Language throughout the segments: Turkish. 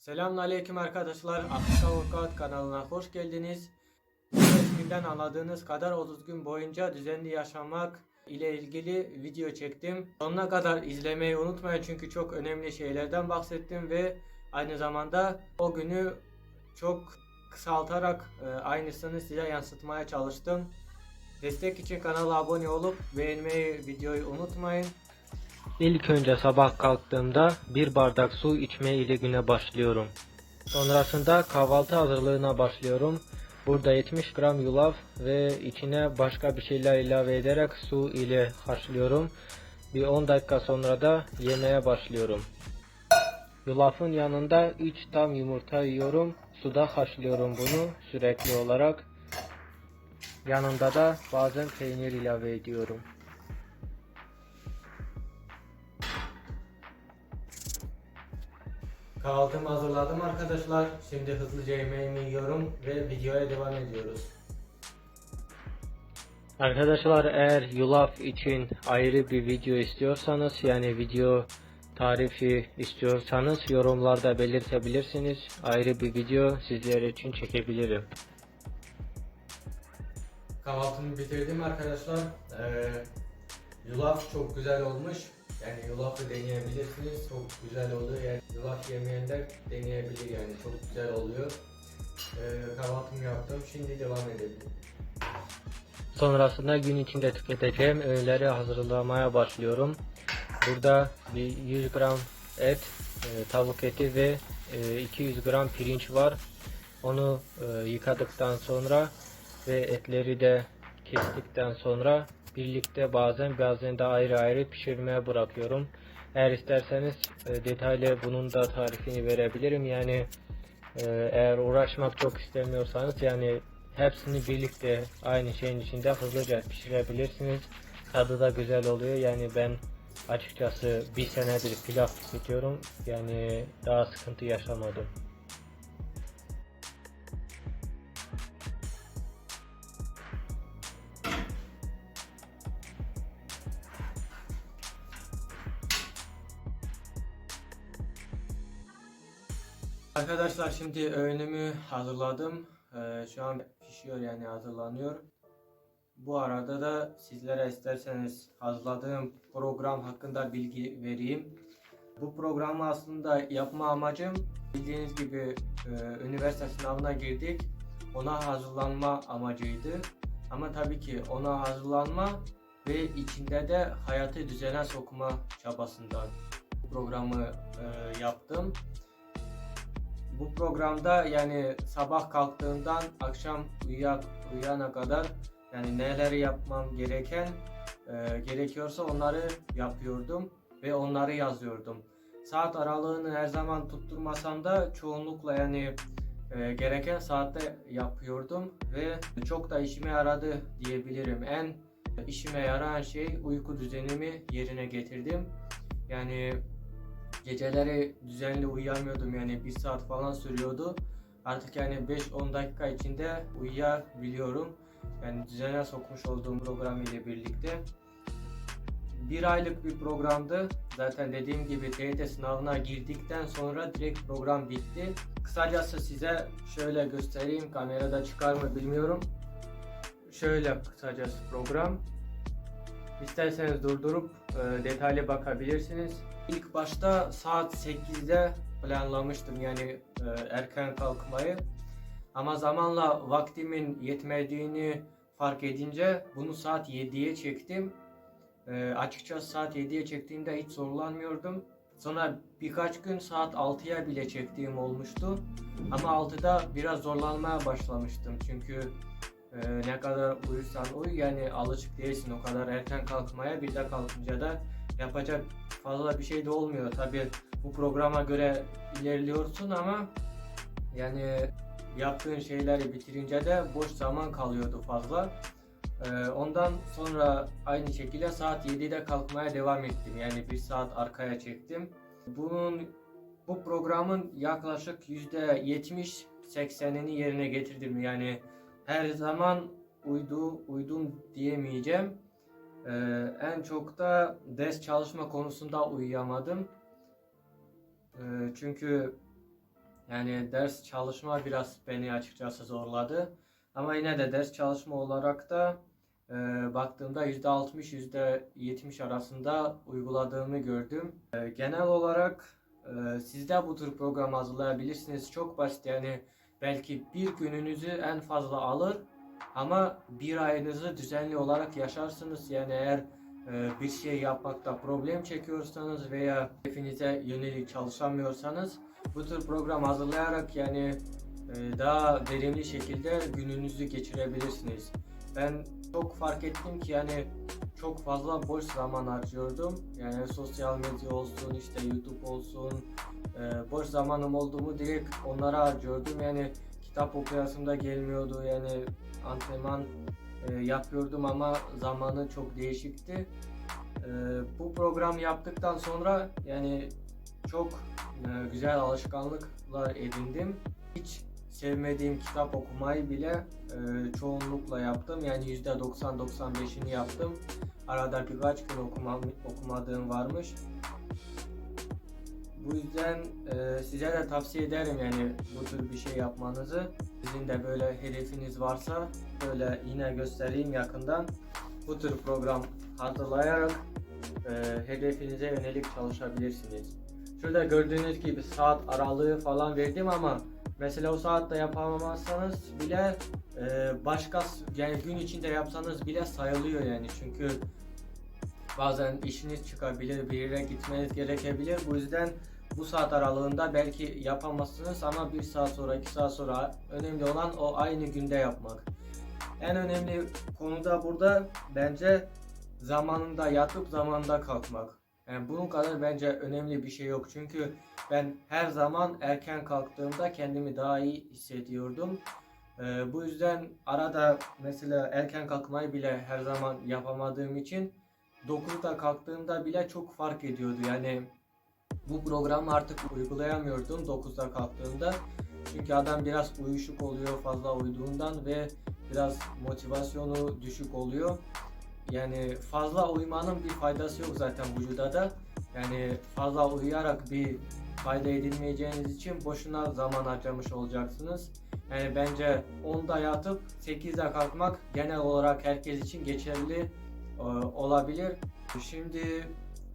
Selamünaleyküm arkadaşlar. Afrika Workout kanalına hoş geldiniz. Resminden anladığınız kadar 30 gün boyunca düzenli yaşamak ile ilgili video çektim. Sonuna kadar izlemeyi unutmayın çünkü çok önemli şeylerden bahsettim ve aynı zamanda o günü çok kısaltarak e, aynısını size yansıtmaya çalıştım. Destek için kanala abone olup beğenmeyi videoyu unutmayın. İlk önce sabah kalktığımda bir bardak su içme ile güne başlıyorum. Sonrasında kahvaltı hazırlığına başlıyorum. Burada 70 gram yulaf ve içine başka bir şeyler ilave ederek su ile haşlıyorum. Bir 10 dakika sonra da yemeye başlıyorum. Yulafın yanında 3 tam yumurta yiyorum. Suda haşlıyorum bunu sürekli olarak. Yanında da bazen peynir ilave ediyorum. Kahvaltımı hazırladım arkadaşlar. Şimdi hızlıca yemeğimi yiyorum ve videoya devam ediyoruz. Arkadaşlar eğer yulaf için ayrı bir video istiyorsanız yani video tarifi istiyorsanız yorumlarda belirtebilirsiniz. Ayrı bir video sizler için çekebilirim. Kahvaltımı bitirdim arkadaşlar. Ee, yulaf çok güzel olmuş. Yani yulafı deneyebilirsiniz. Çok güzel oluyor. Yani yulaf yemeyenler deneyebilir yani. Çok güzel oluyor. Ee, kahvaltımı yaptım. Şimdi devam edelim. Sonrasında gün içinde tüketeceğim öğeleri hazırlamaya başlıyorum. Burada bir 100 gram et, e, tavuk eti ve e, 200 gram pirinç var. Onu e, yıkadıktan sonra ve etleri de kestikten sonra birlikte bazen bazen de ayrı ayrı pişirmeye bırakıyorum. Eğer isterseniz e, detaylı bunun da tarifini verebilirim. Yani e, eğer uğraşmak çok istemiyorsanız yani hepsini birlikte aynı şeyin içinde hızlıca pişirebilirsiniz. Tadı da güzel oluyor. Yani ben açıkçası bir senedir pilav tüketiyorum. Yani daha sıkıntı yaşamadım. Arkadaşlar şimdi öğünümü hazırladım. Ee, şu an pişiyor yani hazırlanıyor. Bu arada da sizlere isterseniz hazırladığım program hakkında bilgi vereyim. Bu programı aslında yapma amacım bildiğiniz gibi e, üniversite sınavına girdik. Ona hazırlanma amacıydı. Ama tabii ki ona hazırlanma ve içinde de hayatı düzene sokma çabasından programı e, yaptım. Bu programda yani sabah kalktığımdan akşam uyuya, uyuyana kadar yani neleri yapmam gereken e, gerekiyorsa onları yapıyordum ve onları yazıyordum. Saat aralığını her zaman tutturmasam da çoğunlukla yani e, gereken saatte yapıyordum ve çok da işime yaradı diyebilirim. En işime yarayan şey uyku düzenimi yerine getirdim. Yani geceleri düzenli uyuyamıyordum yani bir saat falan sürüyordu. Artık yani 5-10 dakika içinde uyuyabiliyorum. Yani düzene sokmuş olduğum program ile birlikte. Bir aylık bir programdı. Zaten dediğim gibi TYT sınavına girdikten sonra direkt program bitti. Kısacası size şöyle göstereyim. Kamerada çıkar mı bilmiyorum. Şöyle kısacası program. İsterseniz durdurup e, detaylı bakabilirsiniz. İlk başta saat 8'de planlamıştım yani e, erken kalkmayı. Ama zamanla vaktimin yetmediğini fark edince bunu saat 7'ye çektim. E, açıkçası saat 7'ye çektiğimde hiç zorlanmıyordum. Sonra birkaç gün saat 6'ya bile çektiğim olmuştu. Ama 6'da biraz zorlanmaya başlamıştım. Çünkü ee, ne kadar uyursan uyu yani alışık değilsin o kadar erken kalkmaya bir de kalkınca da yapacak fazla bir şey de olmuyor. Tabi bu programa göre ilerliyorsun ama yani yaptığın şeyleri bitirince de boş zaman kalıyordu fazla. Ee, ondan sonra aynı şekilde saat 7'de kalkmaya devam ettim. Yani bir saat arkaya çektim. Bunun bu programın yaklaşık %70-80'ini yerine getirdim. Yani her zaman uydu, uydum diyemeyeceğim. Ee, en çok da ders çalışma konusunda uyuyamadım. Ee, çünkü Yani ders çalışma biraz beni açıkçası zorladı. Ama yine de ders çalışma olarak da e, baktığımda %60 %70 arasında uyguladığımı gördüm. E, genel olarak e, siz de bu tür program hazırlayabilirsiniz. Çok basit yani belki bir gününüzü en fazla alır ama bir ayınızı düzenli olarak yaşarsınız. Yani eğer e, bir şey yapmakta problem çekiyorsanız veya hedefinize yönelik çalışamıyorsanız bu tür program hazırlayarak yani e, daha verimli şekilde gününüzü geçirebilirsiniz. Ben çok fark ettim ki yani çok fazla boş zaman harcıyordum. Yani sosyal medya olsun, işte YouTube olsun, e, boş zamanım olduğumu direkt onlara harcıyordum. Yani kitap okuyasım da gelmiyordu. Yani antrenman e, yapıyordum ama zamanı çok değişikti. E, bu program yaptıktan sonra yani çok e, güzel alışkanlıklar edindim. Hiç sevmediğim kitap okumayı bile e, çoğunlukla yaptım. Yani %90-95'ini yaptım. Arada birkaç gün okuma, okumadığım varmış. Bu yüzden e, size de tavsiye ederim yani bu tür bir şey yapmanızı. Sizin de böyle hedefiniz varsa böyle yine göstereyim yakından. Bu tür program hazırlayarak e, hedefinize yönelik çalışabilirsiniz. Şurada gördüğünüz gibi saat aralığı falan verdim ama mesela o saatte yapamazsanız bile e, başka yani gün içinde yapsanız bile sayılıyor yani çünkü bazen işiniz çıkabilir, bir yere gitmeniz gerekebilir. Bu yüzden bu saat aralığında belki yapamazsınız ama bir saat sonra, iki saat sonra önemli olan o aynı günde yapmak. En önemli konu da burada bence zamanında yatıp zamanında kalkmak. Yani bunun kadar bence önemli bir şey yok. Çünkü ben her zaman erken kalktığımda kendimi daha iyi hissediyordum. Ee, bu yüzden arada mesela erken kalkmayı bile her zaman yapamadığım için 9'da kalktığımda bile çok fark ediyordu. Yani bu programı artık uygulayamıyordum 9'da kalktığımda. Çünkü adam biraz uyuşuk oluyor fazla uyuduğundan ve biraz motivasyonu düşük oluyor. Yani fazla uyumanın bir faydası yok zaten vücuda da. Yani fazla uyuyarak bir fayda edinmeyeceğiniz için boşuna zaman harcamış olacaksınız. Yani bence 10'da yatıp 8'de kalkmak genel olarak herkes için geçerli olabilir. Şimdi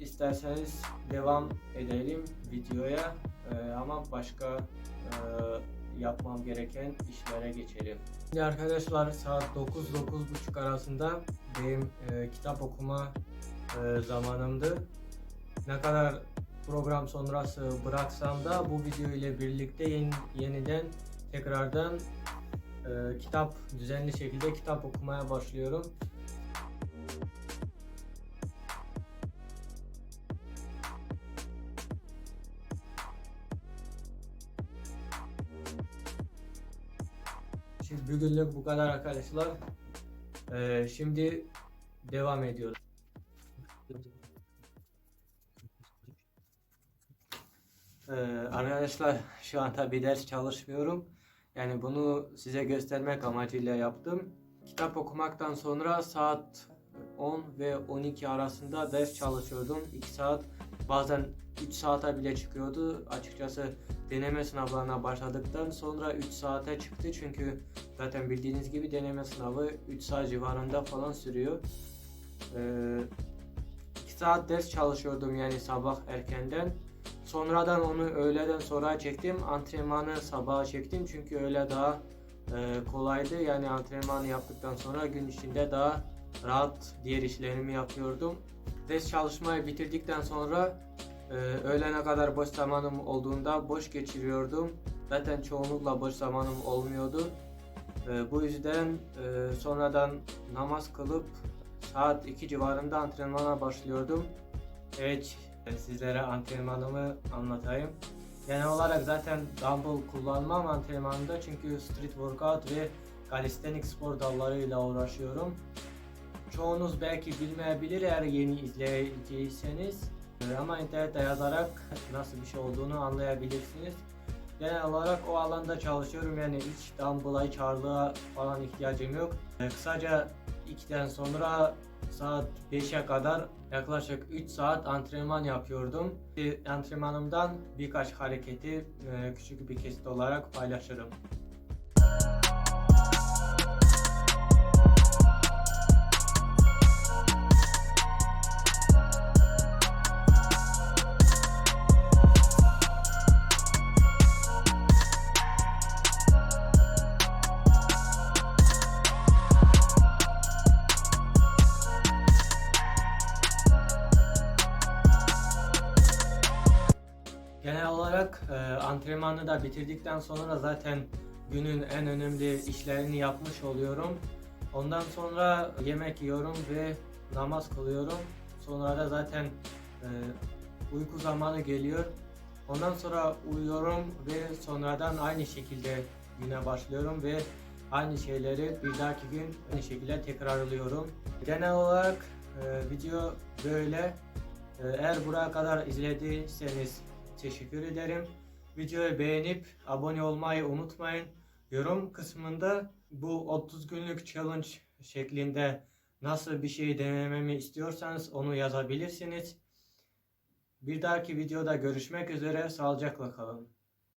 isterseniz devam edelim videoya E, ama başka e, yapmam gereken işlere geçelim. Şimdi arkadaşlar saat 9-9.30 arasında benim e, kitap okuma e, zamanımdı. Ne kadar program sonrası bıraksam da bu video ile birlikte yeni, yeniden tekrardan e, kitap düzenli şekilde kitap okumaya başlıyorum. Bugünlük bu kadar arkadaşlar. Ee, şimdi devam ediyoruz. Ee, arkadaşlar şu an tabi ders çalışmıyorum. Yani bunu size göstermek amacıyla yaptım. Kitap okumaktan sonra saat 10 ve 12 arasında ders çalışıyordum. 2 saat bazen 3 saate bile çıkıyordu. Açıkçası deneme sınavlarına başladıktan sonra 3 saate çıktı. Çünkü zaten bildiğiniz gibi deneme sınavı 3 saat civarında falan sürüyor. 2 saat ders çalışıyordum yani sabah erkenden. Sonradan onu öğleden sonra çektim. Antrenmanı sabaha çektim çünkü öyle daha e, kolaydı. Yani antrenmanı yaptıktan sonra gün içinde daha rahat diğer işlerimi yapıyordum. Ders çalışmayı bitirdikten sonra e, öğlene kadar boş zamanım olduğunda boş geçiriyordum. Zaten çoğunlukla boş zamanım olmuyordu. E, bu yüzden e, sonradan namaz kılıp saat 2 civarında antrenmana başlıyordum. Evet, sizlere antrenmanımı anlatayım. Genel olarak zaten dumbbell kullanmam antrenmanında çünkü street workout ve calisthenics spor dallarıyla uğraşıyorum. Çoğunuz belki bilmeyebilir eğer yeni izleyiciyseniz Ee, ama internette yazarak nasıl bir şey olduğunu anlayabilirsiniz. genel olarak o alanda çalışıyorum yani hiç dumbbell'a hiç ağırlığa falan ihtiyacım yok. E, kısaca 2'den sonra saat 5'e kadar yaklaşık 3 saat antrenman yapıyordum. Bir antrenmanımdan birkaç hareketi e, küçük bir kesit olarak paylaşırım. Antrenmanı da bitirdikten sonra zaten günün en önemli işlerini yapmış oluyorum. Ondan sonra yemek yiyorum ve namaz kılıyorum. Sonra da zaten e, uyku zamanı geliyor. Ondan sonra uyuyorum ve sonradan aynı şekilde güne başlıyorum ve aynı şeyleri bir dahaki gün aynı şekilde tekrarlıyorum. Genel olarak e, video böyle. E, eğer buraya kadar izlediyseniz teşekkür ederim. Videoyu beğenip abone olmayı unutmayın. Yorum kısmında bu 30 günlük challenge şeklinde nasıl bir şey denememi istiyorsanız onu yazabilirsiniz. Bir dahaki videoda görüşmek üzere. Sağlıcakla kalın.